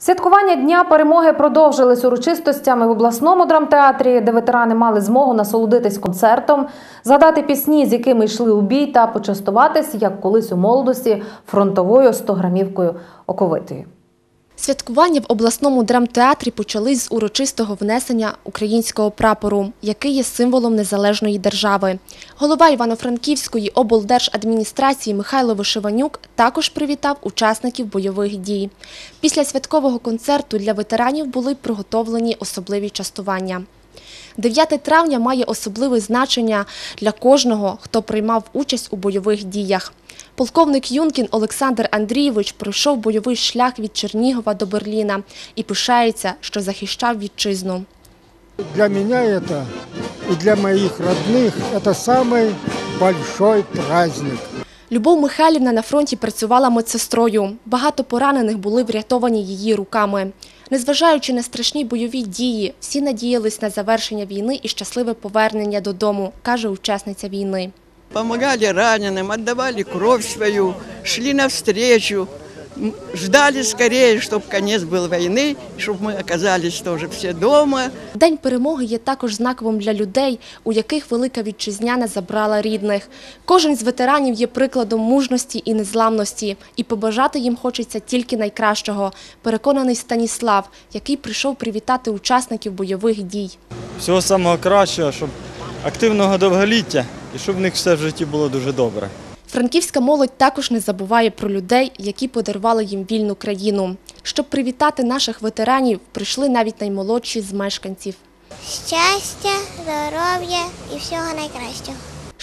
Святкування Дня перемоги продовжились урочистостями в обласному драмтеатрі, де ветерани мали змогу насолодитись концертом, згадати пісні, з якими йшли у бій, та почастуватись, як колись у молодості, фронтовою 100-грамівкою оковитою. Святкування в обласному драмтеатрі почались з урочистого внесення українського прапору, який є символом незалежної держави. Голова Івано-Франківської облдержадміністрації Михайло Вишиванюк також привітав учасників бойових дій. Після святкового концерту для ветеранів були приготовлені особливі частування. 9 травня має особливе значення для кожного, хто приймав участь у бойових діях. Полковник Юнкін Олександр Андрійович пройшов бойовий шлях від Чернігова до Берліна і пишається, що захищав вітчизну. Для меня это и для моих родных это самый большой праздник. Любов Михайлівна на фронті працювала медсестрою. Багато поранених були врятовані її руками. Незважаючи на страшні бойові дії, всі надіялись на завершення війни і щасливе повернення додому, каже учасниця війни. Помогали раненым, отдавали кровь свою, шли навстречу, м, ждали скорее, чтобы конец был войны, чтобы мы оказались тоже все дома. День перемоги є також знаковим для людей, у яких велика вітчизняна забрала рідних. Кожен з ветеранів є прикладом мужності і незламності, і побажати їм хочеться тільки найкращого. Переконаний Станіслав, який прийшов привітати учасників бойових дій. всього самого кращого, щоб активного довголіття і щоб в них все в житті було дуже добре. Франківська молодь також не забуває про людей, які подарували їм вільну країну. Щоб привітати наших ветеранів, прийшли навіть наймолодші з мешканців. щастя, здоров'я і всього найкращого.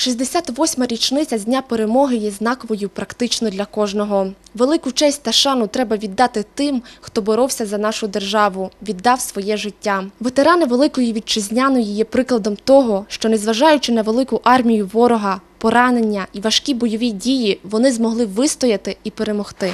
68-ма річниця з Дня перемоги є знаковою практично для кожного. Велику честь та шану треба віддати тим, хто боровся за нашу державу, віддав своє життя. Ветерани Великої Вітчизняної є прикладом того, що незважаючи на велику армію ворога, поранення і важкі бойові дії, вони змогли вистояти і перемогти.